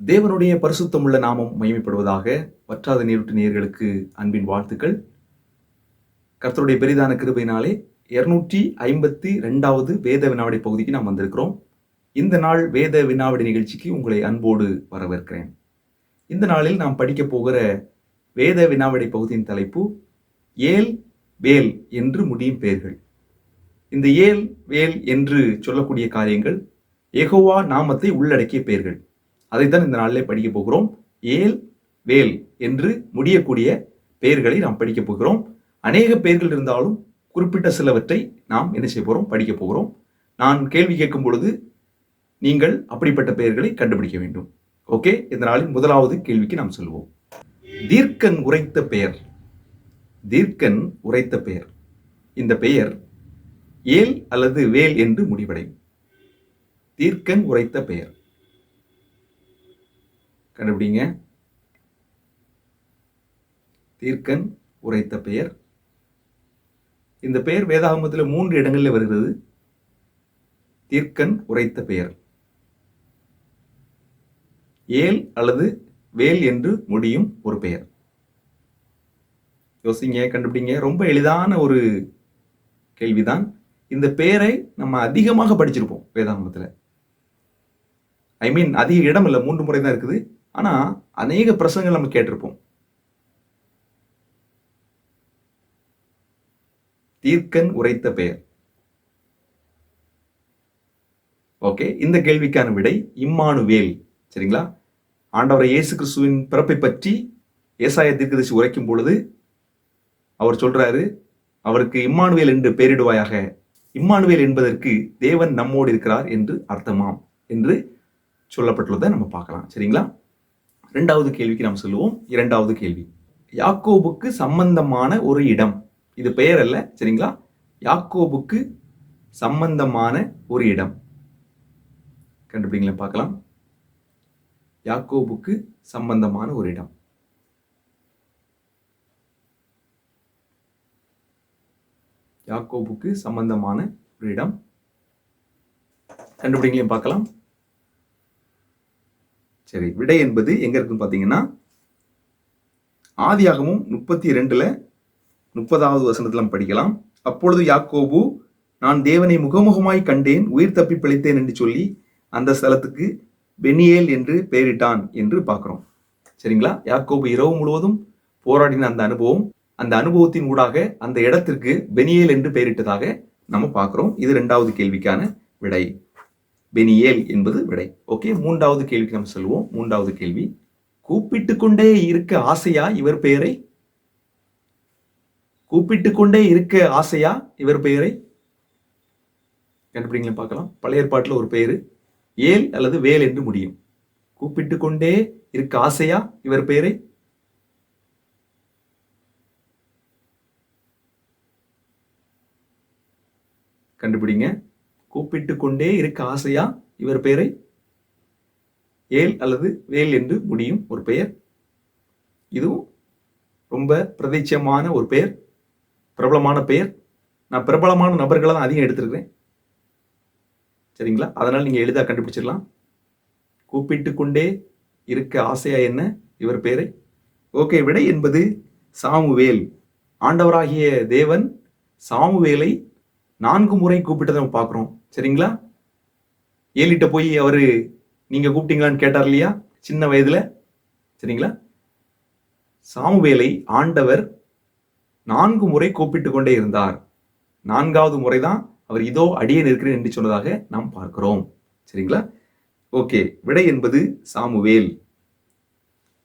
தேவனுடைய பரிசுத்தமுள்ள நாமம் மகிமைப்படுவதாக வற்றாத நீருட்டு நேர்களுக்கு அன்பின் வாழ்த்துக்கள். கர்த்தருடைய பெரிதான கிருபையினாலே இருநூற்றி ஐம்பத்தி ரெண்டாவது வேத வினாவடி பகுதிக்கு நாம் வந்திருக்கிறோம். இந்த நாள் வேத வினாவடி நிகழ்ச்சிக்கு உங்களை அன்போடு வரவேற்கிறேன். இந்த நாளில் நாம் படிக்க போகிற வேத வினாவடி பகுதியின் தலைப்பு ஏல் வேல் என்று முடியும் பெயர்கள். இந்த ஏல் வேல் என்று சொல்லக்கூடிய காரியங்கள் எகோவா நாமத்தை உள்ளடக்கிய பெயர்கள். அதைத்தான் இந்த நாளிலே படிக்க போகிறோம். ஏல் வேல் என்று முடியக்கூடிய பெயர்களை நாம் படிக்க போகிறோம். அநேக பெயர்கள் இருந்தாலும் குறிப்பிட்ட சிலவற்றை நாம் என்ன செய்ய போகிறோம் படிக்க போகிறோம். நான் கேள்வி கேட்கும் பொழுது நீங்கள் அப்படிப்பட்ட பெயர்களை கண்டுபிடிக்க வேண்டும். ஓகே? இந்த நாளின் முதலாவது கேள்விக்கு நாம் செல்வோம். தீர்க்கன் உரைத்த பெயர். தீர்க்கன் உரைத்த பெயர். இந்த பெயர் ஏல் அல்லது வேல் என்று முடிவடையும். தீர்க்கன் உரைத்த பெயர். கண்டுபிடிங்க. தீர்க்கன் உரைத்த பெயர். இந்த பெயர் வேதாகமத்தில் மூன்று இடங்களில் வருகிறது. தீர்க்கன் உரைத்த பெயர். ஏல் அல்லது வேல் என்று முடியும் ஒரு பெயர். யோசிங்க கண்டுபிடிங்க. ரொம்ப எளிதான ஒரு கேள்விதான். இந்த பெயரை நம்ம அதிகமாக படிச்சிருப்போம் வேதாகமத்தில். ஐ மீன் அதிக இடம் இல்லை மூன்று முறை தான் இருக்குது. ஆனால் அநேக பிரசங்கள் நம்ம கேட்டிருப்போம். தீர்க்கன் உரைத்த பெயர். ஓகே இந்த கேள்விக்கான விடை இம்மானுவேல். சரிங்களா? ஆண்டவரை இயேசு கிறிஸ்துவின் பிறப்பை பற்றி ஏசாய தீர்க்கதரிசி உரைக்கும் பொழுது அவர் சொல்றாரு அவருக்கு இம்மானுவேல் என்று பெயரிடுவாயாக. இம்மானுவேல் என்பதற்கு தேவன் நம்மோடு இருக்கிறார் என்று அர்த்தமாம் என்று சொல்லப்பட்டுள்ளதை நம்ம பார்க்கலாம். சரிங்களா? ரெண்டாவது கேள்விக்கு நாம் சொல்லுவோம். இரண்டாவது கேள்வி. யாக்கோபுக்கு சம்பந்தமான ஒரு இடம். இது பெயர் அல்ல சரிங்களா? யாக்கோபுக்கு சம்பந்தமான ஒரு இடம். கண்டுபிடிங்களா பார்க்கலாம். யாக்கோபுக்கு சம்பந்தமான ஒரு இடம். யாக்கோபுக்கு சம்பந்தமான ஒரு இடம். கண்டுபிடிங்களையும் பார்க்கலாம். சரி விடை என்பது எங்க இருக்குன்னு பார்த்தீங்கன்னா ஆதியாகமும் முப்பத்தி ரெண்டுல முப்பதாவது வசனத்துல படிக்கலாம். அப்பொழுது யாக்கோபு நான் தேவனை முகமுகமாய் கண்டேன் உயிர் தப்பி பிழைத்தேன் என்று சொல்லி அந்த ஸ்தலத்துக்கு பெனியேல் என்று பெயரிட்டான் என்று பார்க்குறோம். சரிங்களா? யாக்கோபு இரவு முழுவதும் போராடின அந்த அனுபவம் அந்த அனுபவத்தின் ஊடாக அந்த இடத்திற்கு பெனியேல் என்று பெயரிட்டதாக நம்ம பார்க்குறோம். இது ரெண்டாவது கேள்விக்கான விடை. பெனியேல் என்பது விடை. ஓகே மூன்றாவது கேள்விக்கு நம்ம செல்வோம். மூன்றாவது கேள்வி. கூப்பிட்டு கொண்டே இருக்க ஆசையா இவர் பெயரை? கூப்பிட்டு கொண்டே இருக்க ஆசையா இவர் பெயரை? கண்டுபிடிங்களா பார்க்கலாம். பழைய ஏற்பாட்டில் ஒரு பெயர் ஏல் அல்லது வேல் என்று முடியும். கூப்பிட்டு கொண்டே இருக்க ஆசையா இவர் பெயரை? கண்டுபிடிங்க. கூப்பிட்டு கொண்டே இருக்க ஆசையா? இவர் பெயரை ஏல் அல்லது வேல் என்று முடியும் ஒரு பெயர். இதுவும் ரொம்ப பிரதேச்சமான ஒரு பெயர். பிரபலமான பெயர். நான் பிரபலமான நபர்களை தான் அதிகம் எடுத்திருக்கிறேன். சரிங்களா? அதனால் நீங்கள் எளிதாக கண்டுபிடிச்சிடலாம். கூப்பிட்டு கொண்டே இருக்க ஆசையா என்ன? இவர் பெயரை ஓகே விடை என்பது சாமுவேல். ஆண்டவராகிய தேவன் சாமுவேலை நான்கு முறை கூப்பிட்டதை நம்ம பார்க்குறோம். சரிங்களா? ஏலிட்ட போய் அவர் நீங்கள் கூப்பிட்டீங்களான்னு கேட்டார் இல்லையா? சின்ன வயதில். சரிங்களா? சாமுவேலை ஆண்டவர் நான்கு முறை கூப்பிட்டு கொண்டே இருந்தார். நான்காவது முறை தான் அவர் இதோ அடியே இருக்கிறேன் என்று சொன்னதாக நாம் பார்க்கிறோம். சரிங்களா? ஓகே விடை என்பது சாமுவேல்.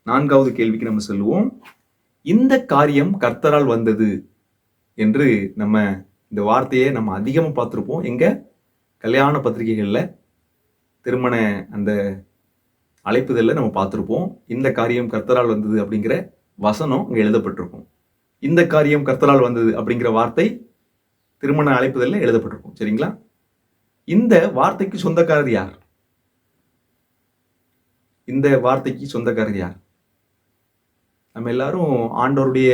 நான்காவது கேள்விக்கு நம்ம சொல்லுவோம். இந்த காரியம் கர்த்தரால் வந்தது என்று நம்ம இந்த வார்த்தையை நம்ம அதிகமாக பார்த்துருப்போம். எங்க? கல்யாண பத்திரிகைகளில் திருமண அந்த அழைப்புதலில் நம்ம பார்த்துருப்போம். இந்த காரியம் கர்த்தரால் வந்தது அப்படிங்கிற வசனம் அங்கே எழுதப்பட்டிருக்கும். இந்த காரியம் கர்த்தரால் வந்தது அப்படிங்கிற வார்த்தை திருமண அழைப்புதலில் எழுதப்பட்டிருக்கும். சரிங்களா? இந்த வார்த்தைக்கு சொந்தக்காரர் யார்? இந்த வார்த்தைக்கு சொந்தக்காரர் யார்? நம்ம எல்லாரும் ஆண்டவருடைய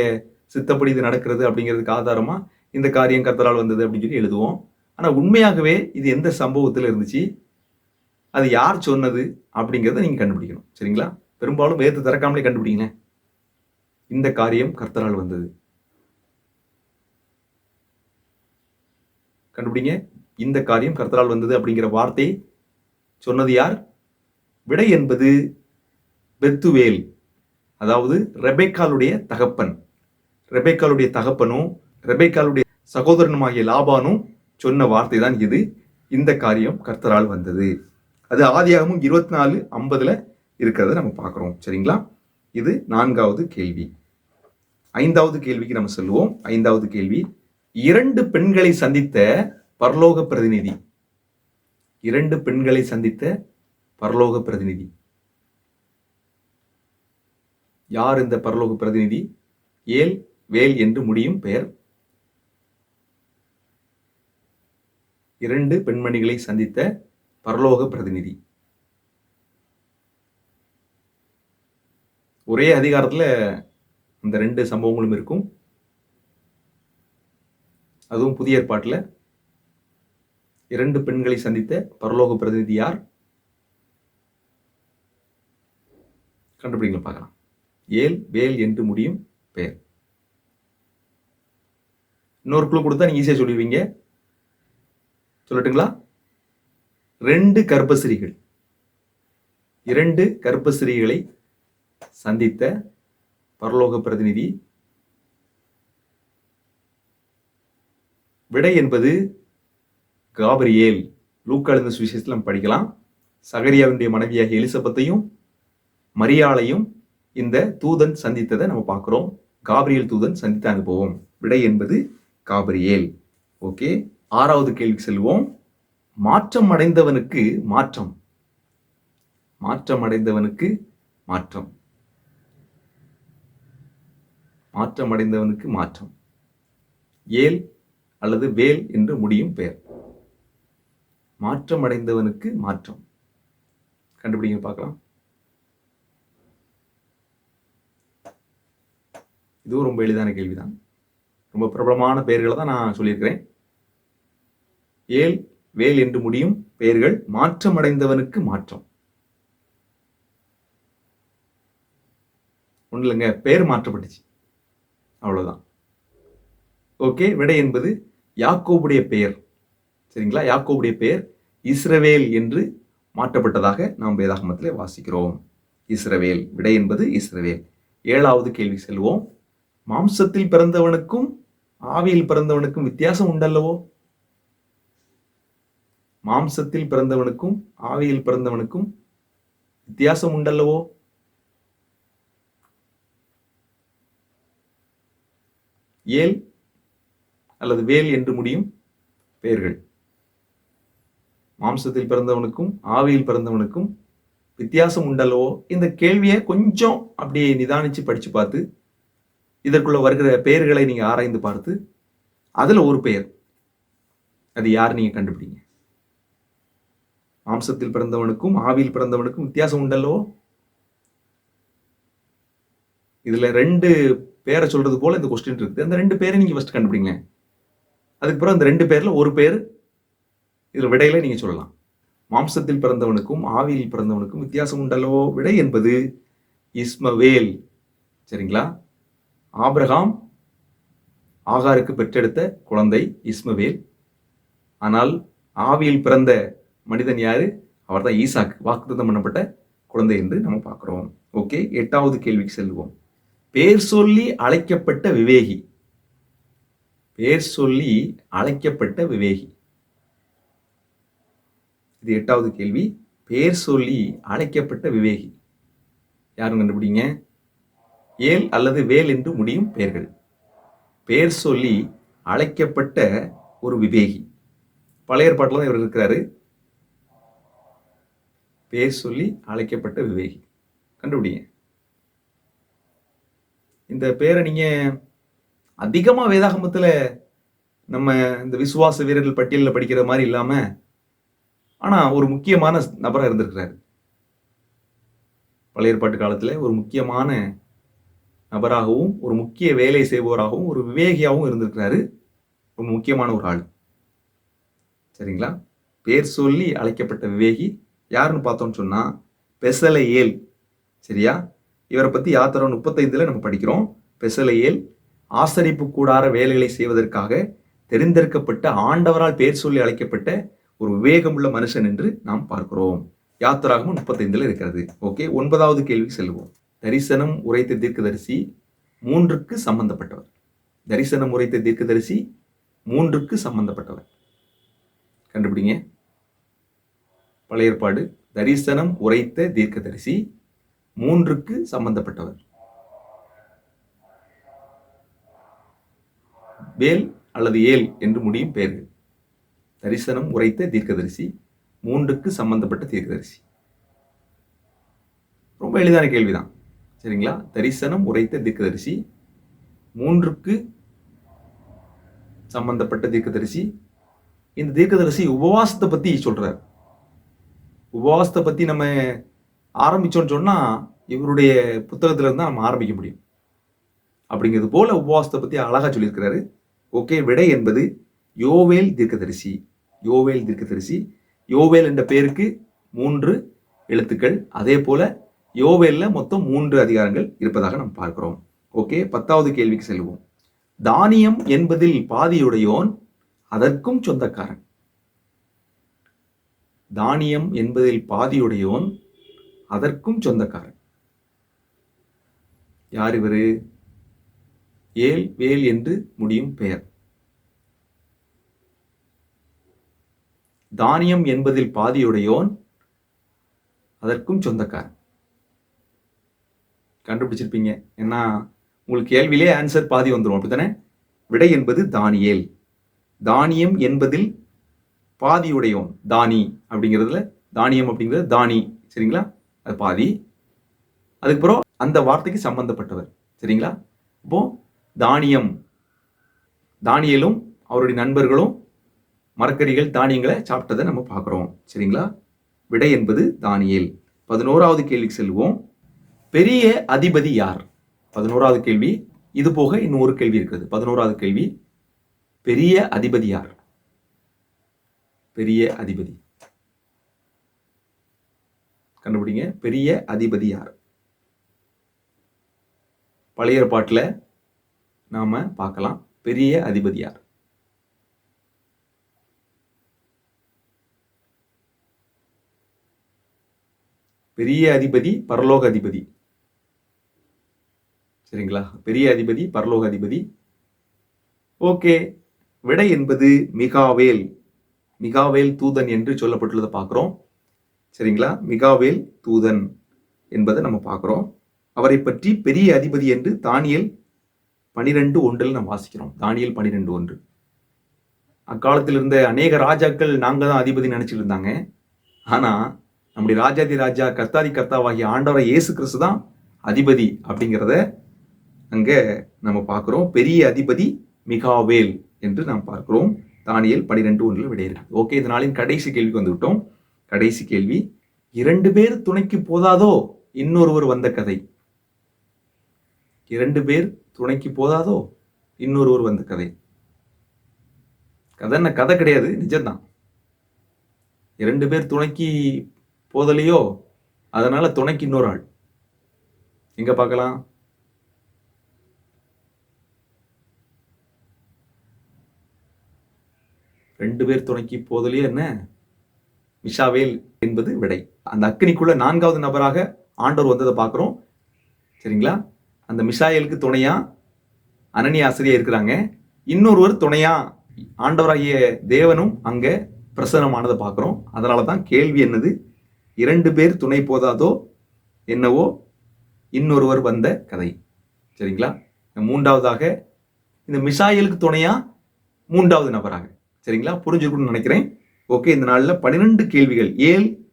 சித்தப்படி இது நடக்கிறது அப்படிங்கிறதுக்கு ஆதாரமாக இந்த காரியம் கர்த்தரால் வந்தது அப்படின்னு சொல்லி எழுதுவோம். ஆனால் உண்மையாகவே இது எந்த சம்பவத்தில் இருந்துச்சு? அது யார் சொன்னது? அப்படிங்கிறத நீங்கள் கண்டுபிடிக்கணும். சரிங்களா? பெரும்பாலும் வேத்து திறக்காமலே கண்டுபிடிங்க இந்த காரியம் கர்த்தரால் வந்தது. கண்டுபிடிங்க. இந்த காரியம் கர்த்தரால் வந்தது அப்படிங்கிற வார்த்தை சொன்னது யார்? விடை என்பது பெத்துவேல் அதாவது ரெபேக்காலுடைய தகப்பன். ரெபேக்காலுடைய தகப்பனும் ரெபேக்காலுடைய சகோதரனுமாகிய லாபானும் சொன்ன வார்த்தை தான் இது. இந்த காரியம் கர்த்தரால் வந்தது. அது ஆதியாகமும் இருபத்தி நாலு ஐம்பதுல இருக்கிறத நம்ம பார்க்குறோம். சரிங்களா? இது நான்காவது கேள்வி. ஐந்தாவது கேள்விக்கு நம்ம சொல்லுவோம் ஐந்தாவது கேள்வி. இரண்டு பெண்களை சந்தித்த பரலோக பிரதிநிதி. இரண்டு பெண்களை சந்தித்த பரலோக பிரதிநிதி. யார் இந்த பரலோக பிரதிநிதி? ஏல் வேல் என்று முடியும் பெயர். இரண்டு பெண்மணிகளை சந்தித்த பரலோக பிரதிநிதி. ஒரே அதிகாரத்தில் இந்த ரெண்டு சம்பவங்களும் இருக்கும். அதுவும் புதிய ஏற்பாட்டில். இரண்டு பெண்களை சந்தித்த பரலோக பிரதிநிதி யார்? கண்டுபிடிங்க பார்க்கலாம். ஏல் வேல் என்று முடியும் பெயர். இன்னொரு குழு கொடுத்தா நீங்கள் ஈஸியாக சொல்லிடுவீங்க. சொல்லட்டுங்களா? ரெண்டு கர்ப்பசிரிகள் இரண்டு கர்ப்பசிரிகளை சந்தித்த பரலோக பிரதிநிதி. விடை என்பது காபரியேல். லூக்காளுந்த சுவிசேஷத்தில் நம்ம படிக்கலாம். சகரியாவினுடைய மனைவியாகிய எலிசபத்தையும் மரியாளையும் இந்த தூதன் சந்தித்ததை நம்ம பார்க்குறோம். காபிரியல் தூதன் சந்தித்த அனுபவம் விடை என்பது காபிரியேல். ஓகே? ஆறாவது கேள்விக்கு செல்வோம். மாற்றம் அடைந்தவனுக்கு மாற்றம். மாற்றம் அடைந்தவனுக்கு மாற்றம். மாற்றம் அடைந்தவனுக்கு மாற்றம். ஏல் அல்லது வேல் என்று முடியும் பெயர். மாற்றம் அடைந்தவனுக்கு மாற்றம். கண்டுபிடிங்க பார்க்கலாம். இதுவும் ரொம்ப எளிதான கேள்விதான். ரொம்ப பிரபலமான பெயர்களை தான் நான் சொல்லியிருக்கிறேன். ஏல் வேல் என்று முடியும் பெயர்கள் மாற்றம் அடைந்தவனுக்கு மாற்றம். ஒன்றும் இல்லைங்க பெயர் மாற்றப்பட்டுச்சு. அவ்வளவுதான். ஓகே விடை என்பது யாக்கோபுடைய பெயர். சரிங்களா? யாக்கோபுடைய பெயர் இஸ்ரவேல் என்று மாற்றப்பட்டதாக நாம் வேதாகமத்தில் வாசிக்கிறோம். இஸ்ரவேல் விடை என்பது இஸ்ரவேல். ஏழாவது கேள்வி செல்வோம். மாம்சத்தில் பிறந்தவனுக்கும் ஆவியில் பிறந்தவனுக்கும் வித்தியாசம் உண்டல்லவோ? மாம்சத்தில் பிறந்தவனுக்கும் ஆவியில் பிறந்தவனுக்கும் வித்தியாசம் உண்டல்லவோ? ஏல் அல்லது வேல் என்று முடியும் பெயர்கள். மாம்சத்தில் பிறந்தவனுக்கும் ஆவியில் பிறந்தவனுக்கும் வித்தியாசம் உண்டல்லவோ? இந்த கேள்வியை கொஞ்சம் அப்படியே நிதானிச்சு படிச்சு பார்த்து இதற்குள்ள வருகிற பெயர்களை நீங்க ஆராய்ந்து பார்த்து அதுல ஒரு பெயர். அது யார் நீங்க கண்டுபிடிங்க? மாம்சத்தில் பிறந்தவனுக்கும் ஆவியில் பிறந்தவனுக்கும் வித்தியாசம் உண்டல்லவோ? இதுல ரெண்டு பேரை சொல்றது போல இந்த கொஸ்டின் இருக்குது. அந்த ரெண்டு பேரை நீங்க ஃபர்ஸ்ட் கண்டுபிடிங்களேன். அதுக்கப்புறம் அந்த ரெண்டு பேர்ல ஒரு பேர் இதுல விடையில நீங்க சொல்லலாம். மாம்சத்தில் பிறந்தவனுக்கும் ஆவியில் பிறந்தவனுக்கும் வித்தியாசம் உண்டல்லவோ? விடை என்பது இஸ்மவேல். சரிங்களா? ஆப்ரஹாம் ஆகாருக்கு பெற்றெடுத்த குழந்தை இஸ்மவேல். ஆனால் ஆவியில் பிறந்த மனிதன் யாரு? அவர் தான் ஈசாக். வாக்குத்தம் பண்ணப்பட்ட குழந்தை என்று நம்ம பார்க்குறோம். ஓகே எட்டாவது கேள்விக்கு செல்வோம். பேர் சொல்லி அழைக்கப்பட்ட விவேகி. பேர் சொல்லி அழைக்கப்பட்ட விவேகி. இது எட்டாவது கேள்வி. பேர் சொல்லி அழைக்கப்பட்ட விவேகி. யாரும் கண்டுபிடிங்க? ஏல் அல்லது வேல் என்று முடியும் பெயர்கள். பேர் சொல்லி அழைக்கப்பட்ட ஒரு விவேகி. பழைய ஏற்பாட்டில் தான் இவர் இருக்கிறாரு. பேர் சொல்லி அழைக்கப்பட்ட விவேகி. கண்டுபிடிங்க. இந்த பேரை நீங்கள் அதிகமாக வேதாகமத்தில் நம்ம இந்த விசுவாச வீரர்கள் பட்டியலில் படிக்கிற மாதிரி இல்லாமல் ஆனால் ஒரு முக்கியமான நபராக இருந்திருக்கிறாரு. பழைய ஏற்பாட்டு காலத்தில் ஒரு முக்கியமான நபராகவும் ஒரு முக்கிய வேலை செய்பவராகவும் ஒரு விவேகியாகவும் இருந்திருக்கிறாரு. ஒரு முக்கியமான ஒரு ஆள். சரிங்களா? பேர் சொல்லி அழைக்கப்பட்ட விவேகி யாருன்னு பார்த்தோம்னு சொன்னால் பெசலையேல். சரியா? இவரை பற்றி யாத்திரம் முப்பத்தைந்தில் நம்ம படிக்கிறோம். பெசலையேல் ஆசரிப்பு கூடார வேலைகளை செய்வதற்காக தெரிந்தெடுக்கப்பட்ட ஆண்டவரால் பேர் சொல்லி அழைக்கப்பட்ட ஒரு விவேகமுள்ள மனுஷன் என்று நாம் பார்க்கிறோம். யாத்திராகமும் முப்பத்தைந்தில் இருக்கிறது. ஓகே? ஒன்பதாவது கேள்வி செல்வோம் தரிசனம் உரைத்த தீர்க்கதரிசி மூன்றுக்கு சம்பந்தப்பட்டவர். தரிசனம் உரைத்த தீர்க்கதரிசி மூன்றுக்கு சம்பந்தப்பட்டவர். கண்டுபிடிங்க. பழைய ஏற்பாடு தரிசனம் உரைத்த தீர்க்கதரிசி மூன்றுக்கு சம்பந்தப்பட்டவர். வேல் அல்லது ஏல் என்று முடியும் பெயர்கள். தரிசனம் உரைத்த தீர்க்கதரிசி மூன்றுக்கு சம்பந்தப்பட்ட தீர்க்கதரிசி. ரொம்ப எளிதான கேள்விதான். சரிங்களா? தரிசனம் உரைத்த தீர்க்கதரிசி மூன்றுக்கு சம்பந்தப்பட்ட தீர்க்கதரிசி. இந்த தீர்க்கதரிசி உபவாசத்தை பத்தி சொல்றார். உபவாசத்தை பற்றி நம்ம ஆரம்பிச்சோம்னு சொன்னால் இவருடைய புத்தகத்திலேருந்து தான் நம்ம ஆரம்பிக்க முடியும். அப்படிங்கிறது போல உபவாசத்தை பற்றி அழகாக சொல்லியிருக்கிறாரு. ஓகே விடை என்பது யோவேல் தீர்க்கதரிசி. யோவேல் தீர்க்கதரிசி. யோவேல் என்ற பெயருக்கு மூன்று எழுத்துக்கள். அதே போல யோவேலில் மொத்தம் மூன்று அதிகாரங்கள் இருப்பதாக நாம் பார்க்கிறோம். ஓகே பத்தாவது கேள்விக்கு செல்வோம். தானியம் என்பதில் பாதியுடையோன் அதற்கும் சொந்தக்காரன். தானியம் என்பதில் பாதியுடையோன் அதற்கும் சொந்தக்காரன். யார் இவர்? ஏல் வேல் என்று முடியும் பெயர். தானியம் என்பதில் பாதியுடையோன் அதற்கும் சொந்தக்காரன். கண்டுபிடிச்சிருப்பீங்க. ஏன்னா உங்களுக்கு கேள்வியிலே ஆன்சர் பாதி வந்துடும் அப்படித்தானே? விடை என்பது தானியேல். தானியம் என்பதில் பாதியுடையவன் தானி அப்படிங்கிறதுல தானியம் அப்படிங்கிறது தானி சரிங்களா? அது பாதி. அதுக்கப்புறம் அந்த வார்த்தைக்கு சம்பந்தப்பட்டவர் சரிங்களா? இப்போ தானியம் தானியலும் அவருடைய நண்பர்களும் மரக்கறிகள் தானியங்களை சாப்பிட்டதை நம்ம பார்க்குறோம் சரிங்களா? விடை என்பது தானியல். பதினோராவது கேள்விக்கு செல்வோம். பெரிய அதிபதி யார்? பதினோராவது கேள்வி. இது போக இன்னும் ஒரு கேள்வி இருக்குது பதினோராவது கேள்வி. பெரிய அதிபதி யார்? பெரிய அதிபதி. கண்டுபிடிங்க. பெரிய அதிபதி யார்? பழைய பாட்டில் நாம பார்க்கலாம். பெரிய அதிபதி யார்? பெரிய அதிபதி பரலோக அதிபதி. சரிங்களா? பெரிய அதிபதி பரலோக அதிபதி. ஓகே. விடை என்பது மிகாவேல். மிகாவேல் தூதன் என்று சொல்லப்பட்டுள்ளதை பார்க்குறோம். சரிங்களா? மிகாவேல் தூதன் என்பதை நம்ம பார்க்குறோம். அவரை பற்றி பெரிய அதிபதி என்று தானியல் பனிரெண்டு ஒன்றில் நம்ம வாசிக்கிறோம். தானியல் பனிரெண்டு ஒன்று. அக்காலத்தில் இருந்த அநேக ராஜாக்கள் நாங்கள் தான் அதிபதி நினைச்சிட்டு இருந்தாங்க. ஆனால் நம்முடைய ராஜாதி ராஜா கர்த்தாதி கர்த்தாவாகிய ஆண்டவரை இயேசு கிறிஸ்து தான் அதிபதி அப்படிங்கிறத அங்கே நம்ம பார்க்குறோம். பெரிய அதிபதி மிகாவேல் என்று நாம் பார்க்கிறோம். தானியல் பனிரெண்டு ஒன்றில் விடையிருக்கு. ஓகே இது நாளின் கடைசி கேள்விக்கு வந்துவிட்டோம். கடைசி கேள்வி இரண்டு பேர் துணைக்கு போதாதோ? இன்னொருவர் வந்த கதை. இரண்டு பேர் துணைக்கு போதாதோ? இன்னொருவர் வந்த கதை. கதைன்னா கதை கிடையாது. நிஜம்தான். இரண்டு பேர் துணைக்கு போதலையோ? அதனால துணைக்கு இன்னொரு ஆள். எங்க பார்க்கலாம்? ரெண்டு பேர் துணைக்கு போதலே என்ன? மிஷாவேல் என்பது விடை. அந்த அக்னிக்குள்ள நான்காவது நபராக ஆண்டவர் வந்ததை பார்க்குறோம். சரிங்களா? அந்த மிஷாயலுக்கு துணையா அனனி ஆசிரியர் இருக்கிறாங்க. இன்னொருவர் துணையா ஆண்டவராகிய தேவனும் அங்கே பிரசனமானதை பார்க்குறோம். அதனால தான் கேள்வி என்னது? இரண்டு பேர் துணை போதாதோ என்னவோ? இன்னொருவர் வந்த கதை. சரிங்களா? மூன்றாவதாக இந்த மிசாயலுக்கு துணையா மூன்றாவது நபராக. சரிங்களா? புரிஞ்சுக்கணும்னு நினைக்கிறேன். ஓகே இந்த நாளில் பன்னிரெண்டு கேள்விகள் ஏல்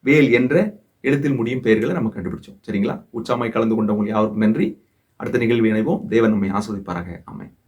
வேல் என்ற எழுத்தில் முடியும் பெயர்களை நம்ம கண்டுபிடிச்சோம். சரிங்களா? உற்சாமாய் கலந்து கொண்டவங்க யாருக்கும் நன்றி. அடுத்த நிகழ்வு இணைவோம். தேவன் நம்மை ஆஸ்வதிப்பாராக ஆமை